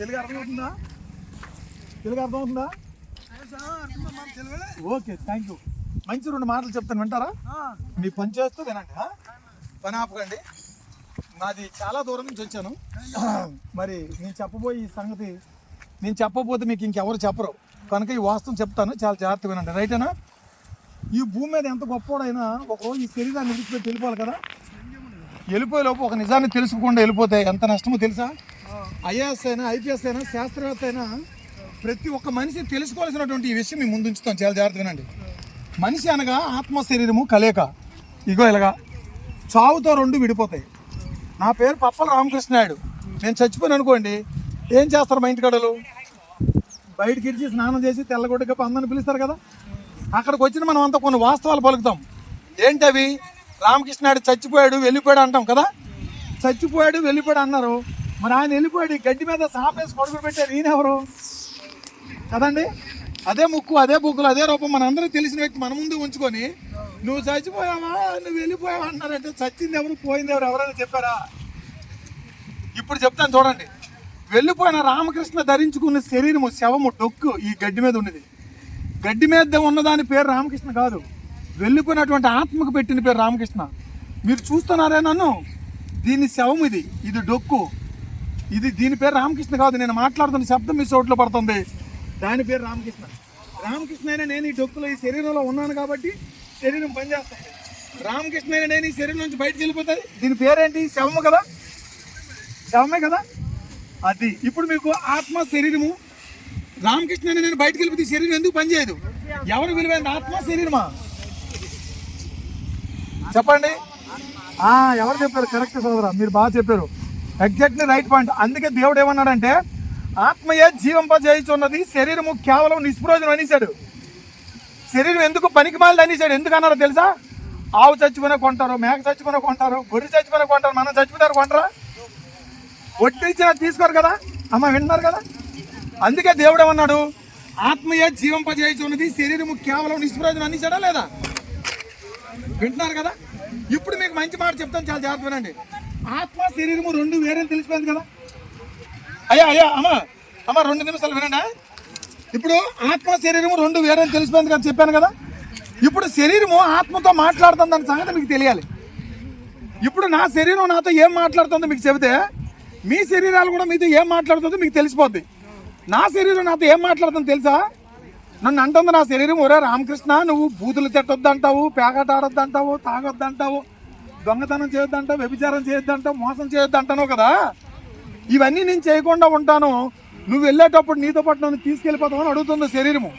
తెలుగు అర్థమవుతుందా? తెలుగు అర్థమవుతుందా? Okay thank you మంచి రెండు మాటలు చెప్తాను వింటారా? మీ పని చేస్తూ వినండి? పని ఆపకండి. నాది చాలా దూరం నుంచి వచ్చాను. మరి నేను చెప్పబోయే ఈ సంగతి నేను చెప్పబోతే మీకు ఇంకెవరు చెప్పరు. కనుక ఈ వాస్తవం చెప్తాను చాలా జాగ్రత్తగా వినండి. రైటేనా ఈ భూమి మీద ఎంత గొప్పోడైనా ఒకరోజు ఈ శరీరాన్ని విడిచిపెట్టి వెళ్ళిపోవాలి కదా. వెళ్ళిపోయే లోపు ఒక నిజాన్ని తెలుసుకోకుండా వెళ్ళిపోతే ఎంత నష్టమో తెలుసా? ఐఏఎస్ అయినా ఐపీఎస్ అయినా శాస్త్రవేత్త అయినా ప్రతి ఒక్క మనిషి తెలుసుకోవాల్సినటువంటి ఈ విషయం మీ ముందుంచుతాం చాలా జాగ్రత్తగా వినండి. మనిషి అనగా ఆత్మ శరీరము కలేక ఇగో ఇలాగా. చావుతో రెండు విడిపోతాయి. నా పేరు పప్పల రామకృష్ణ నాయుడు. నేను చచ్చిపోయాను అనుకోండి ఏం చేస్తారు మా ఇంటికాడలు బయటికి ఇడిచి స్నానం చేసి తెల్లగొడ్డగా పందని పిలుస్తారు కదా? అక్కడికి వచ్చిన మనం అంతా కొన్ని వాస్తవాలు పలుకుతాం. ఏంటి అవి? రామకృష్ణ నాయుడు చచ్చిపోయాడు వెళ్ళిపోయాడు అంటాం కదా? చచ్చిపోయాడు వెళ్ళిపోయాడు అన్నారు. మరి ఆయన వెళ్ళిపోయాడు. ఈ గడ్డి మీద సాపేసి పడుకుని పెట్టారు. ఈయనెవరు కదండి? అదే ముక్కు అదే బుక్కులు అదే రూపం. మనందరికీ తెలిసిన వ్యక్తి మన ముందు ఉంచుకొని నువ్వు చచ్చిపోయావా? నువ్వు వెళ్ళిపోయావా? అన్నారంటే చచ్చింది ఎవరు? పోయింది ఎవరు? ఎవరైనా చెప్పారా? ఇప్పుడు చెప్తాను చూడండి. వెళ్ళిపోయిన రామకృష్ణ ధరించుకున్న శరీరము శవము డొక్కు ఈ గడ్డి మీద ఉన్నది. గడ్డి మీద ఉన్నదాని పేరు రామకృష్ణ కాదు. వెళ్ళిపోయినటువంటి ఆత్మకు పెట్టిన పేరు రామకృష్ణ. మీరు చూస్తున్నారే నన్ను? దీని శవం ఇది. ఇది డొక్కు. ఇది దీని పేరు రామకృష్ణ కాదు నేను మాట్లాడుతున్న శబ్దం మీ చోట్లో పడుతుంది. దాని పేరు రామకృష్ణ. రామకృష్ణ అయినా నేను ఈ డొక్కులో ఈ శరీరంలో ఉన్నాను కాబట్టి శరీరం పనిచేస్తుంది. రామకృష్ణ అయినా నేను ఈ శరీరం నుంచి బయటకు వెళ్ళిపోతుంది దీని పేరేంటి? శవము కదా? శవమే కదా? అది. ఇప్పుడు మీకు ఆత్మ శరీరము. రామకృష్ణ అయినా నేను బయటకు వెళ్ళిపోతే ఈ శరీరం ఎందుకు పనిచేయదు? ఎవరు విలువైంది ఆత్మ శరీరమా? చెప్పండి. ఎవరు చెప్పారు? కరెక్ట్ సోదరా మీరు బాగా చెప్పారు. ఎగ్జాక్ట్లీ రైట్ పాయింట్ అందుకే దేవుడు ఏమన్నాడంటే ఆత్మయే జీవింపజేయుచున్నది శరీరము కేవలం నిష్ప్రయోజనం అనేసాడు శరీరం ఎందుకు పనికి మాలిది అనేసాడు ఎందుకు అన్నారో తెలుసా? ఆవు చచ్చిపోయినా కొంటారు మేక చచ్చిపోయినా కొంటారు గొర్రె చచ్చిపోయినా కొంటారు మనం చచ్చిపోతారు కొంటారా? ఒట్టి తీసుకోరు కదా? అమ్మ విన్నారు కదా? అందుకే దేవుడు ఏమన్నాడు? ఆత్మయే జీవింపజేయుచున్నది శరీరము కేవలం నిష్ప్రయోజనం అనేసాడా లేదా? వింటున్నారు కదా? ఇప్పుడు మీకు మంచి మాట చెప్తాను చాలా జాగ్రత్త వినండి. ఆత్మ శరీరము రెండు వేరే తెలిసిపోయింది కదా. అయ్యా అయ్యా అమ్మ అమ్మ రెండు నిమిషాలు వినండి. ఇప్పుడు ఆత్మ శరీరము రెండు వేరే తెలిసిపోయింది కదా చెప్పాను కదా. ఇప్పుడు శరీరము ఆత్మతో మాట్లాడుతుందని సంగతి మీకు తెలియాలి. ఇప్పుడు నా శరీరం నాతో ఏం మాట్లాడుతుందో మీకు చెబితే మీ శరీరాలు కూడా మీతో ఏం మాట్లాడుతుందో మీకు తెలిసిపోద్ది. నా శరీరం నాతో ఏం మాట్లాడుతుందో తెలుసా? నన్ను అంటుంది నా శరీరం ఒరే రామకృష్ణ నువ్వు బూతులు తిట్టొద్దంటావు పేకాట తాగొద్దు అంటావు దొంగతనం చేయొద్దంట వ్యభిచారం చేయొద్దంట మోసం చేయొద్దంటాను కదా? ఇవన్నీ నేను చేయకుండా ఉంటాను. నువ్వు వెళ్ళేటప్పుడు నీతో పాటు నన్ను తీసుకెళ్ళిపోతామని అడుగుతుంది శరీరము.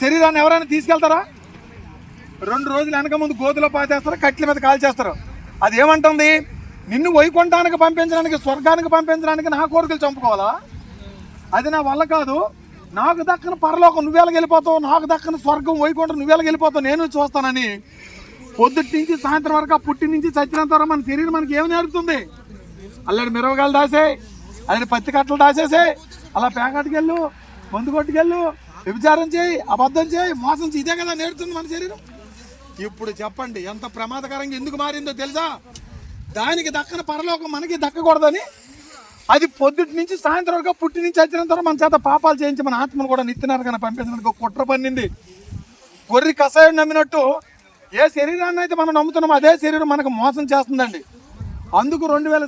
శరీరాన్ని ఎవరైనా తీసుకెళ్తారా? రెండు రోజులు వెనక ముందు గోతులో పాతేస్తారు కట్ల మీద కాల్చేస్తారు. అది ఏమంటుంది నిన్ను వైకుంఠానికి పంపించడానికి స్వర్గానికి పంపించడానికి నా కోరికలు చంపుకోవాలా? అది నా వల్ల కాదు. నాకు దక్కన పరలోకం నువ్వేళ్ళకి వెళ్ళిపోతావు నాకు దక్కన స్వర్గం వైకుంఠం నువ్వేళ్ళకి వెళ్ళిపోతావు నేను చూస్తానని పొద్దుటి నుంచి సాయంత్రం వరకు పుట్టి నుంచి చచ్చినంత వరకు మన శరీరం మనకి ఏమి నేర్పుతుంది? అల్లడి మిరవగాలు దాసే అల్లడి పత్తి కట్టలు దాసేసే అలా పేకాటికెళ్ళు మందు కొట్టుకెళ్ళు వ్యభిచారం చేయి అబద్ధం చేయి మోసం చేయి. ఇదే కదా నేర్పుతుంది మన శరీరం. ఇప్పుడు చెప్పండి ఎంత ప్రమాదకరంగా ఎందుకు మారిందో తెలుసా? దానికి దక్కన పరలోకం మనకి దక్కకూడదని అది పొద్దుటి నుంచి సాయంత్రం వరకు పుట్టి నుంచి వచ్చినంత వరకు మన చేత పాపాలు చేయించి మన ఆత్మను కూడా నిత్యనారు కానీ పంపించడానికి కుట్ర పన్నింది. గొర్రె కషాయం నమ్మినట్టు ఏ శరీరాన్ని అయితే మనం నమ్ముతున్నామో అదే శరీరం మనకు మోసం చేస్తుందండి. అందుకు రెండు వేల